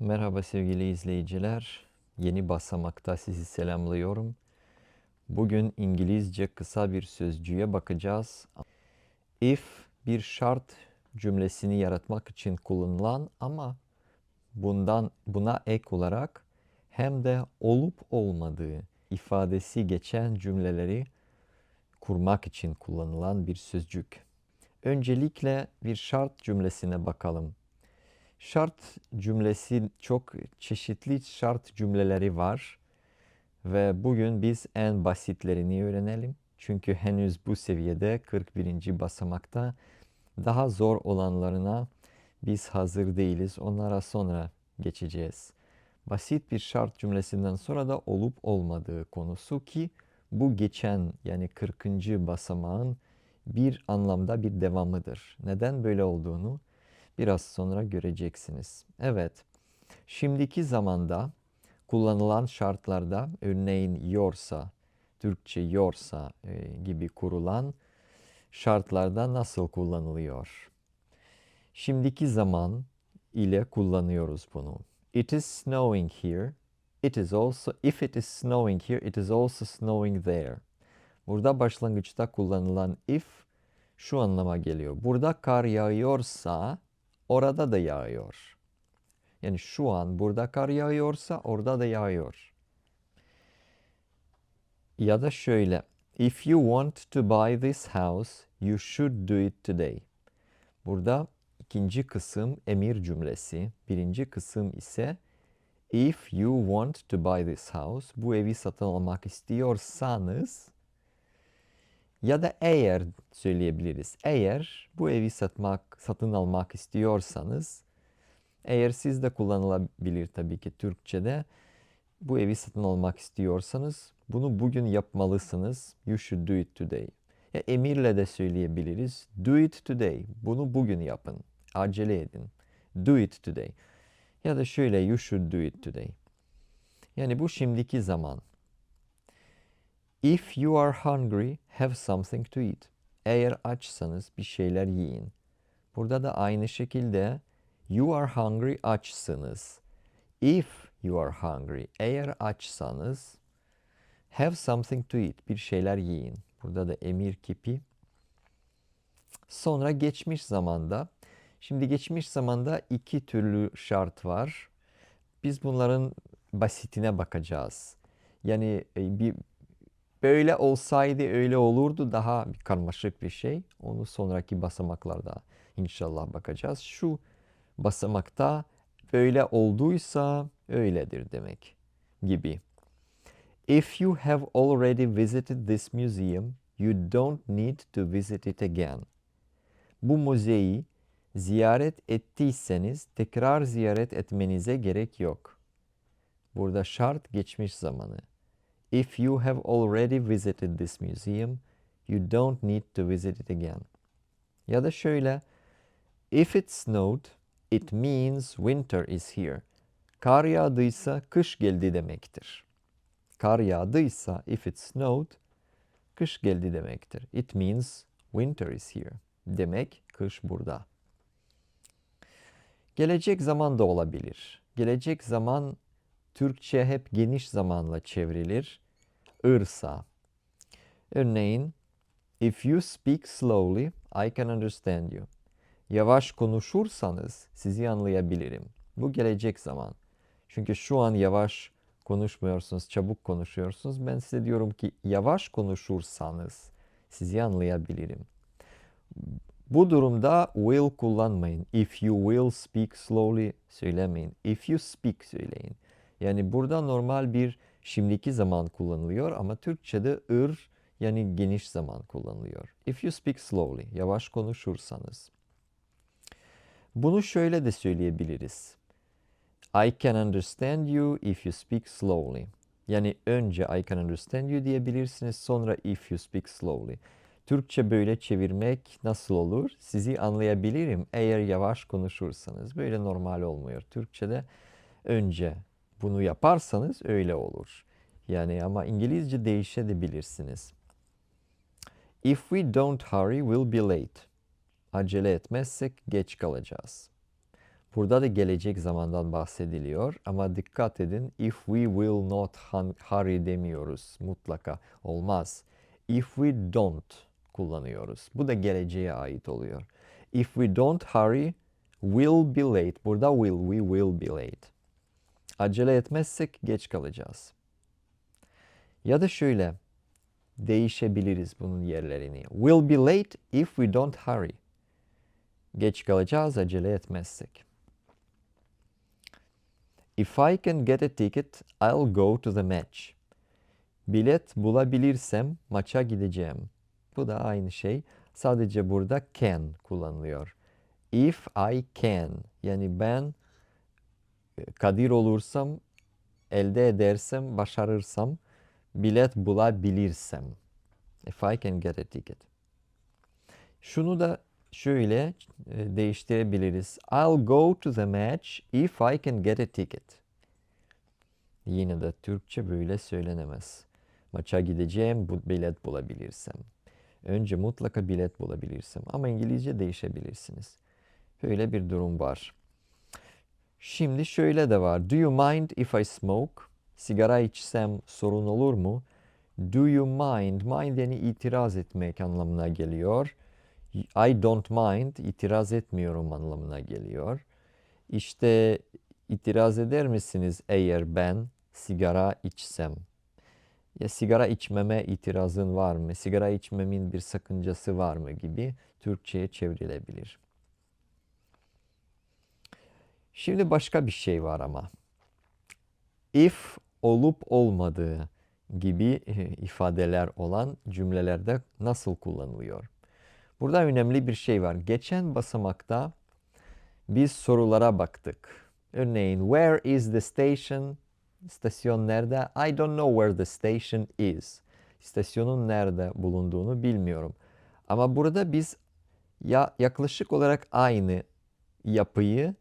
Merhaba sevgili izleyiciler. Yeni basamakta sizi selamlıyorum. Bugün İngilizce kısa bir sözcüğe bakacağız. If bir şart cümlesini yaratmak için kullanılan ama bundan buna ek olarak hem de olup olmadığı ifadesi geçen cümleleri kurmak için kullanılan bir sözcük. Öncelikle bir şart cümlesine bakalım. Şart cümlesi çok çeşitli şart cümleleri var ve bugün biz en basitlerini öğrenelim. Çünkü henüz bu seviyede 41. basamakta daha zor olanlarına biz hazır değiliz. Onlara sonra geçeceğiz. Basit bir şart cümlesinden sonra da olup olmadığı konusu ki bu geçen yani 40. basamağın bir anlamda bir devamıdır. Neden böyle olduğunu biraz sonra göreceksiniz. Evet, şimdiki zamanda kullanılan şartlarda örneğin yorsa, Türkçe yorsa e, gibi kurulan şartlarda nasıl kullanılıyor? Şimdiki zaman ile kullanıyoruz bunu. It is snowing here. It is also if it is snowing here, it is also snowing there. Burada başlangıçta kullanılan if şu anlama geliyor. Burada kar yağıyorsa orada da yağıyor. Yani şu an burada kar yağıyorsa orada da yağıyor. Ya da şöyle. If you want to buy this house, you should do it today. Burada ikinci kısım emir cümlesi. Birinci kısım ise if you want to buy this house, bu evi satın almak istiyorsanız ya da eğer söyleyebiliriz. Eğer bu evi satmak, satın almak istiyorsanız, eğer siz de kullanılabilir tabii ki Türkçe'de, bu evi satın almak istiyorsanız bunu bugün yapmalısınız. You should do it today. Ya emirle de söyleyebiliriz. Do it today. Bunu bugün yapın. Acele edin. Do it today. Ya da şöyle you should do it today. Yani bu şimdiki zaman. If you are hungry, have something to eat. Eğer açsanız bir şeyler yiyin. Burada da aynı şekilde you are hungry açsınız. If you are hungry, eğer açsanız have something to eat. Bir şeyler yiyin. Burada da emir kipi. Sonra geçmiş zamanda. Şimdi geçmiş zamanda iki türlü şart var. Biz bunların basitine bakacağız. Yani e, bir böyle olsaydı öyle olurdu daha bir karmaşık bir şey. Onu sonraki basamaklarda inşallah bakacağız. Şu basamakta böyle olduysa öyledir demek gibi. If you have already visited this museum, you don't need to visit it again. Bu müzeyi ziyaret ettiyseniz tekrar ziyaret etmenize gerek yok. Burada şart geçmiş zamanı. If you have already visited this museum, you don't need to visit it again. Ya da şöyle, if it snowed, it means winter is here. Kar yağdıysa kış geldi demektir. Kar yağdıysa, if it snowed, kış geldi demektir. It means winter is here. Demek kış burada. Gelecek zaman da olabilir. Gelecek zaman Türkçe hep geniş zamanla çevrilir. Irsa. Örneğin, if you speak slowly, I can understand you. Yavaş konuşursanız sizi anlayabilirim. Bu gelecek zaman. Çünkü şu an yavaş konuşmuyorsunuz, çabuk konuşuyorsunuz. Ben size diyorum ki yavaş konuşursanız sizi anlayabilirim. Bu durumda will kullanmayın. If you will speak slowly söylemeyin. If you speak söyleyin. Yani burada normal bir şimdiki zaman kullanılıyor ama Türkçe'de ır yani geniş zaman kullanılıyor. If you speak slowly, yavaş konuşursanız. Bunu şöyle de söyleyebiliriz. I can understand you if you speak slowly. Yani önce I can understand you diyebilirsiniz sonra if you speak slowly. Türkçe böyle çevirmek nasıl olur? Sizi anlayabilirim eğer yavaş konuşursanız. Böyle normal olmuyor. Türkçe'de önce bunu yaparsanız öyle olur. Yani ama İngilizce değişebilirsiniz. If we don't hurry, we'll be late. Acele etmezsek geç kalacağız. Burada da gelecek zamandan bahsediliyor ama dikkat edin if we will not hurry demiyoruz mutlaka olmaz. If we don't kullanıyoruz. Bu da geleceğe ait oluyor. If we don't hurry will be late. Burada will we will be late. Acele etmezsek geç kalacağız. Ya da şöyle değişebiliriz bunun yerlerini. Will be late if we don't hurry. Geç kalacağız acele etmezsek. If I can get a ticket, I'll go to the match. Bilet bulabilirsem maça gideceğim. Bu da aynı şey. Sadece burada can kullanılıyor. If I can yani ben kadir olursam, elde edersem, başarırsam, bilet bulabilirsem. If I can get a ticket. Şunu da şöyle e, değiştirebiliriz. I'll go to the match if I can get a ticket. Yine de Türkçe böyle söylenemez. Maça gideceğim bu bilet bulabilirsem. Önce mutlaka bilet bulabilirsem ama İngilizce değişebilirsiniz. Böyle bir durum var. Şimdi şöyle de var. Do you mind if I smoke? Sigara içsem sorun olur mu? Do you mind? Mind yani itiraz etmek anlamına geliyor. I don't mind, itiraz etmiyorum anlamına geliyor. İşte itiraz eder misiniz eğer ben sigara içsem? Ya sigara içmeme itirazın var mı? Sigara içmemin bir sakıncası var mı gibi Türkçe'ye çevrilebilir. Şimdi başka bir şey var ama. If olup olmadığı gibi e, ifadeler olan cümlelerde nasıl kullanılıyor? Burada önemli bir şey var. Geçen basamakta biz sorulara baktık. Örneğin where is the station? İstasyon nerede? I don't know where the station is. İstasyonun nerede bulunduğunu bilmiyorum. Ama burada biz ya yaklaşık olarak aynı yapıyı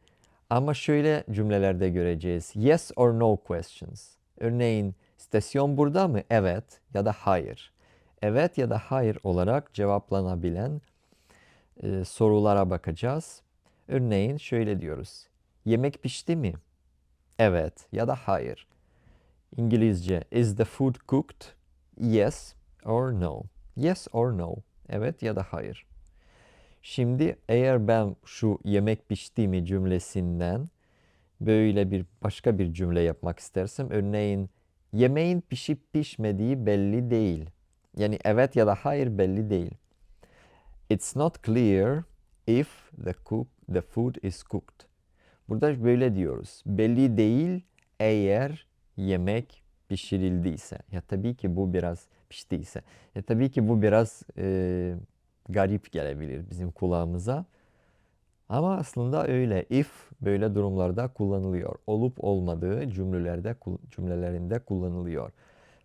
ama şöyle cümlelerde göreceğiz. Yes or no questions. Örneğin istasyon burada mı? Evet ya da hayır. Evet ya da hayır olarak cevaplanabilen e, sorulara bakacağız. Örneğin şöyle diyoruz. Yemek pişti mi? Evet ya da hayır. İngilizce is the food cooked? Yes or no. Yes or no. Evet ya da hayır. Şimdi eğer ben şu yemek pişti mi cümlesinden böyle bir başka bir cümle yapmak istersem örneğin yemeğin pişip pişmediği belli değil. Yani evet ya da hayır belli değil. It's not clear if the cook the food is cooked. Burada böyle diyoruz. Belli değil eğer yemek pişirildiyse. Ya tabii ki bu biraz piştiyse. Ya tabii ki bu biraz e, garip gelebilir bizim kulağımıza. Ama aslında öyle. If böyle durumlarda kullanılıyor. Olup olmadığı cümlelerde cümlelerinde kullanılıyor.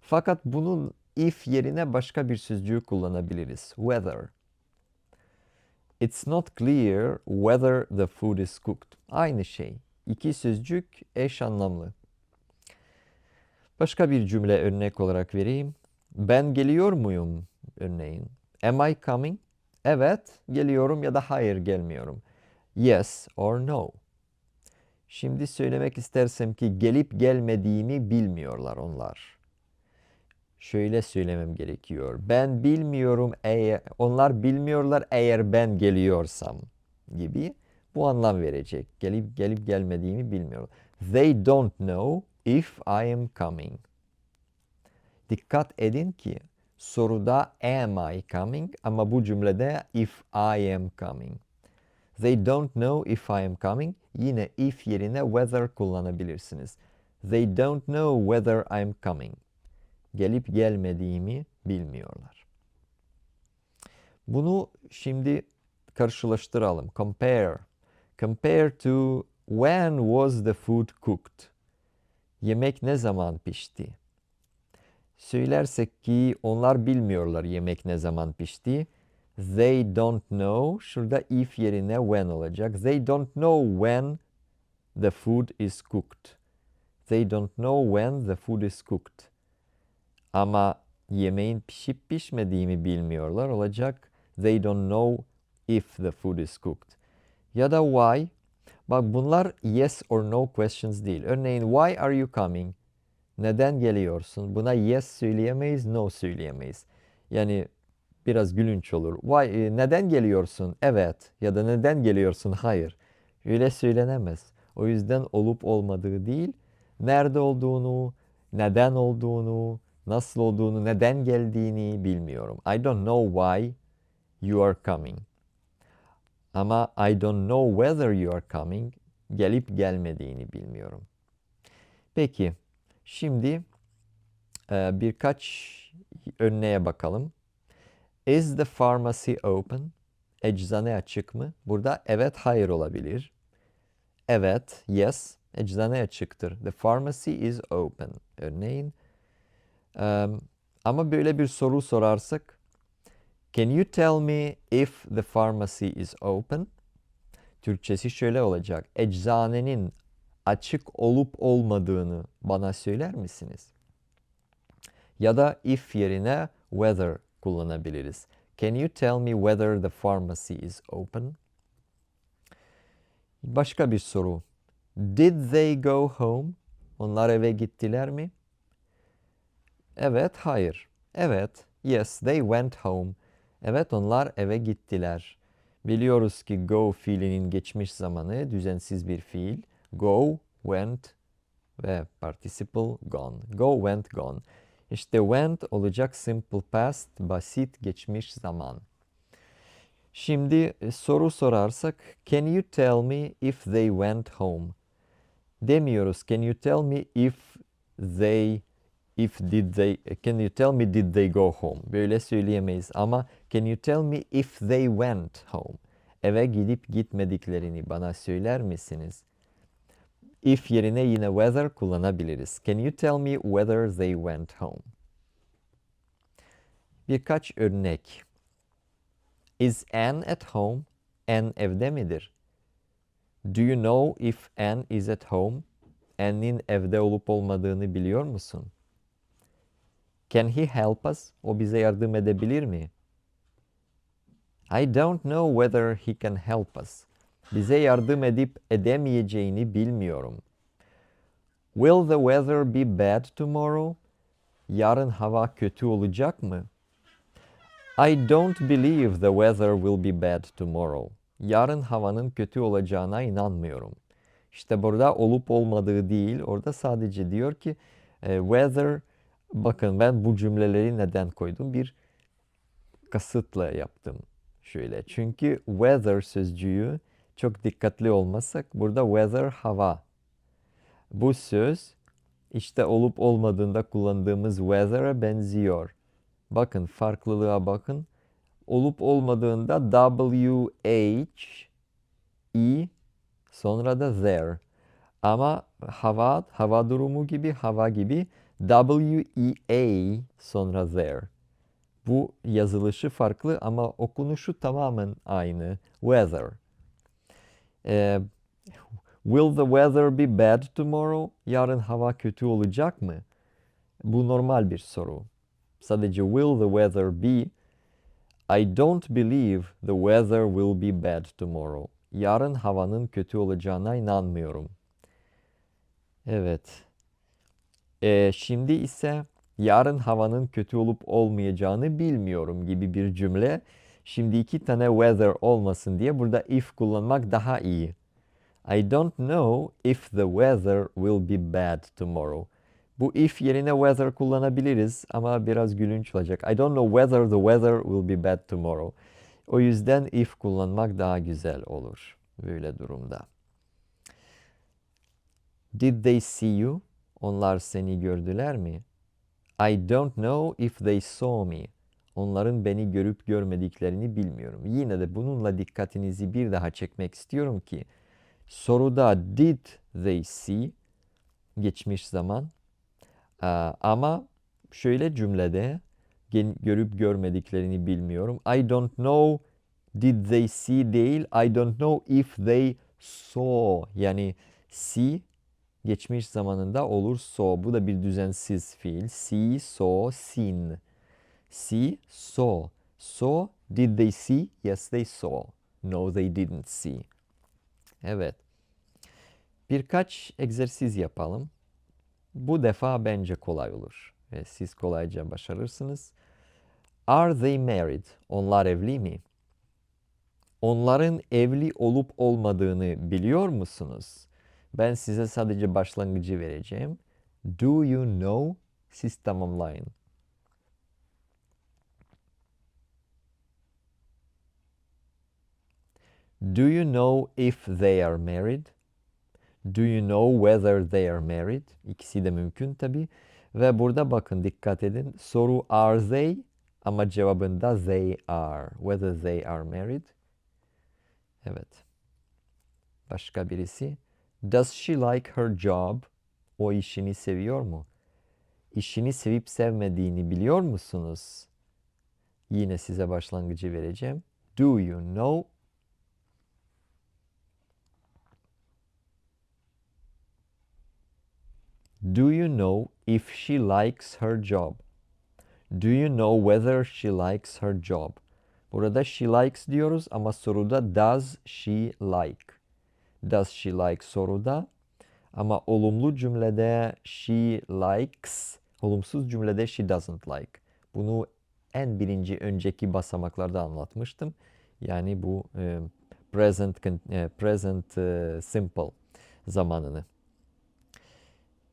Fakat bunun if yerine başka bir sözcüğü kullanabiliriz. Whether. It's not clear whether the food is cooked. Aynı şey. İki sözcük eş anlamlı. Başka bir cümle örnek olarak vereyim. Ben geliyor muyum örneğin. Am I coming? Evet, geliyorum ya da hayır gelmiyorum. Yes or no. Şimdi söylemek istersem ki gelip gelmediğimi bilmiyorlar onlar. Şöyle söylemem gerekiyor. Ben bilmiyorum eğer onlar bilmiyorlar eğer ben geliyorsam gibi bu anlam verecek. Gelip gelip gelmediğimi bilmiyorlar. They don't know if I am coming. Dikkat edin ki soruda am I coming ama bu cümlede if I am coming. They don't know if I am coming. Yine if yerine whether kullanabilirsiniz. They don't know whether I am coming. Gelip gelmediğimi bilmiyorlar. Bunu şimdi karşılaştıralım. Compare. Compare to when was the food cooked? Yemek ne zaman pişti? Söylersek ki onlar bilmiyorlar yemek ne zaman pişti. They don't know. Şurada if yerine when olacak. They don't know when the food is cooked. They don't know when the food is cooked. Ama yemeğin pişip pişmediğimi bilmiyorlar olacak. They don't know if the food is cooked. Ya da why? Bak bunlar yes or no questions değil. Örneğin why are you coming? Neden geliyorsun? Buna yes söyleyemeyiz, no söyleyemeyiz. Yani biraz gülünç olur. Why, e, neden geliyorsun? Evet. Ya da neden geliyorsun? Hayır. Öyle söylenemez. O yüzden olup olmadığı değil, nerede olduğunu, neden olduğunu, nasıl olduğunu, neden geldiğini bilmiyorum. I don't know why you are coming. Ama I don't know whether you are coming. Gelip gelmediğini bilmiyorum. Peki, şimdi e, birkaç örneğe bakalım. Is the pharmacy open? Eczane açık mı? Burada evet, hayır olabilir. Evet, yes, eczane açıktır. The pharmacy is open. Örneğin. Em, ama böyle bir soru sorarsak, Can you tell me if the pharmacy is open? Türkçesi şöyle olacak. Eczanenin açık olup olmadığını bana söyler misiniz? Ya da if yerine whether kullanabiliriz. Can you tell me whether the pharmacy is open? Başka bir soru. Did they go home? Onlar eve gittiler mi? Evet, hayır. Evet, yes, they went home. Evet, onlar eve gittiler. Biliyoruz ki go fiilinin geçmiş zamanı düzensiz bir fiil. Go, went ve participle gone. Go, went, gone. İşte went olacak simple past, basit geçmiş zaman. Şimdi e, soru sorarsak, can you tell me if they went home? Demiyoruz, can you tell me if they if did they can you tell me did they go home? Böyle söyleyemeyiz ama can you tell me if they went home? Eve gidip gitmediklerini bana söyler misiniz? If yerine yine whether kullanabiliriz. Can you tell me whether they went home? Birkaç örnek. Is Anne at home? Anne evde midir? Do you know if Anne is at home? Anne'in evde olup olmadığını biliyor musun? Can he help us? O bize yardım edebilir mi? I don't know whether he can help us. Bize yardım edip edemeyeceğini bilmiyorum. Will the weather be bad tomorrow? Yarın hava kötü olacak mı? I don't believe the weather will be bad tomorrow. Yarın havanın kötü olacağına inanmıyorum. İşte burada olup olmadığı değil, orada sadece diyor ki e, weather, bakın ben bu cümleleri neden koydum? Bir kasıtla yaptım şöyle. Çünkü weather sözcüğü çok dikkatli olmasak burada weather hava. Bu söz işte olup olmadığında kullandığımız weather'a benziyor. Bakın farklılığa bakın. Olup olmadığında W H E sonra da there. Ama hava hava durumu gibi hava gibi W E A sonra there. Bu yazılışı farklı ama okunuşu tamamen aynı. Weather. Ee, will the weather be bad tomorrow? Yarın hava kötü olacak mı? Bu normal bir soru. Sadece will the weather be? I don't believe the weather will be bad tomorrow. Yarın havanın kötü olacağına inanmıyorum. Evet. Ee, şimdi ise yarın havanın kötü olup olmayacağını bilmiyorum gibi bir cümle. Şimdi iki tane weather olmasın diye burada if kullanmak daha iyi. I don't know if the weather will be bad tomorrow. Bu if yerine weather kullanabiliriz ama biraz gülünç olacak. I don't know whether the weather will be bad tomorrow. O yüzden if kullanmak daha güzel olur böyle durumda. Did they see you? Onlar seni gördüler mi? I don't know if they saw me. Onların beni görüp görmediklerini bilmiyorum. Yine de bununla dikkatinizi bir daha çekmek istiyorum ki soruda did they see geçmiş zaman Aa, ama şöyle cümlede görüp görmediklerini bilmiyorum. I don't know did they see değil. I don't know if they saw yani see geçmiş zamanında olur saw. Bu da bir düzensiz fiil. See, saw, seen. See, saw. Saw, did they see? Yes, they saw. No, they didn't see. Evet. Birkaç egzersiz yapalım. Bu defa bence kolay olur ve siz kolayca başarırsınız. Are they married? Onlar evli mi? Onların evli olup olmadığını biliyor musunuz? Ben size sadece başlangıcı vereceğim. Do you know? Siz tamamlayın. Do you know if they are married? Do you know whether they are married? İkisi de mümkün tabi. Ve burada bakın dikkat edin. Soru are they ama cevabında they are. Whether they are married. Evet. Başka birisi. Does she like her job? O işini seviyor mu? İşini sevip sevmediğini biliyor musunuz? Yine size başlangıcı vereceğim. Do you know? Do you know if she likes her job? Do you know whether she likes her job? Burada she likes diyoruz ama soruda does she like? Does she like soruda ama olumlu cümlede she likes, olumsuz cümlede she doesn't like. Bunu en birinci önceki basamaklarda anlatmıştım. Yani bu e, present e, present e, simple zamanını.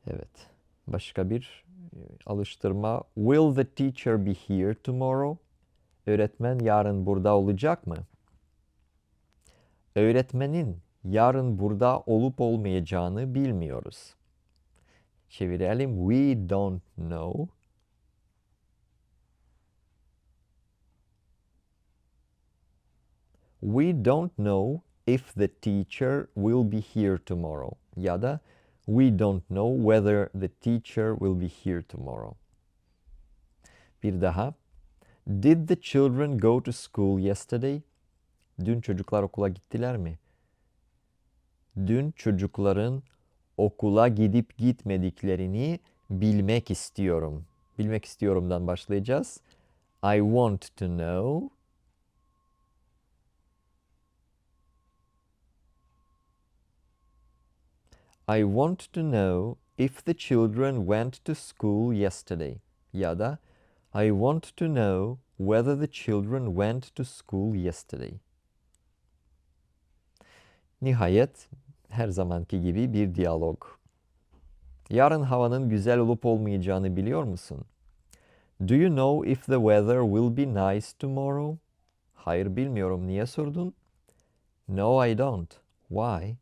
Evet. Başka bir e, alıştırma. Will the teacher be here tomorrow? Öğretmen yarın burada olacak mı? Öğretmenin yarın burada olup olmayacağını bilmiyoruz. Çevirelim. We don't know. We don't know if the teacher will be here tomorrow. Ya da we don't know whether the teacher will be here tomorrow. Bir daha. Did the children go to school yesterday? Dün çocuklar okula gittiler mi? Dün çocukların okula gidip gitmediklerini bilmek istiyorum. Bilmek istiyorumdan başlayacağız. I want to know. I want to know if the children went to school yesterday. Ya da I want to know whether the children went to school yesterday. Nihayet her zamanki gibi bir diyalog. Yarın havanın güzel olup olmayacağını biliyor musun? Do you know if the weather will be nice tomorrow? Hayır bilmiyorum. Niye sordun? No I don't. Why?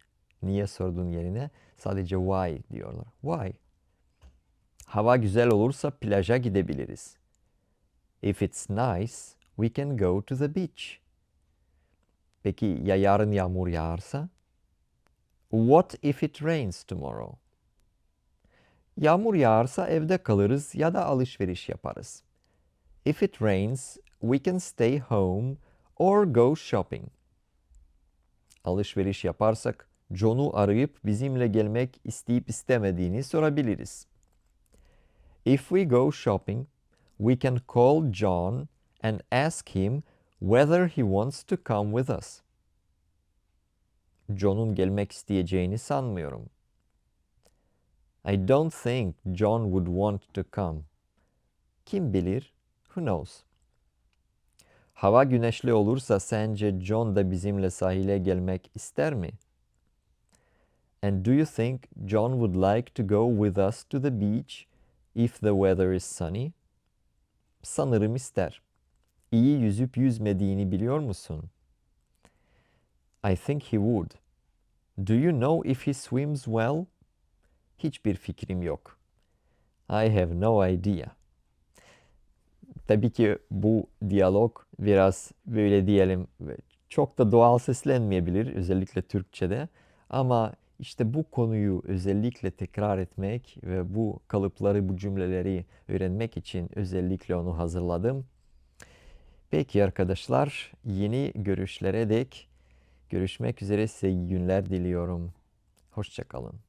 Niye sordun yerine sadece why diyorlar. Why? Hava güzel olursa plaja gidebiliriz. If it's nice, we can go to the beach. Peki ya yarın yağmur yağarsa? What if it rains tomorrow? Yağmur yağarsa evde kalırız ya da alışveriş yaparız. If it rains, we can stay home or go shopping. Alışveriş yaparsak John'u arayıp bizimle gelmek isteyip istemediğini sorabiliriz. If we go shopping, we can call John and ask him whether he wants to come with us. John'un gelmek isteyeceğini sanmıyorum. I don't think John would want to come. Kim bilir? Who knows? Hava güneşli olursa sence John da bizimle sahile gelmek ister mi? And do you think John would like to go with us to the beach if the weather is sunny? Sanırım ister. İyi yüzüp yüzmediğini biliyor musun? I think he would. Do you know if he swims well? Hiçbir fikrim yok. I have no idea. Tabii ki bu diyalog biraz böyle diyelim çok da doğal seslenmeyebilir özellikle Türkçe'de ama işte bu konuyu özellikle tekrar etmek ve bu kalıpları, bu cümleleri öğrenmek için özellikle onu hazırladım. Peki arkadaşlar, yeni görüşlere dek görüşmek üzere size günler diliyorum. Hoşçakalın.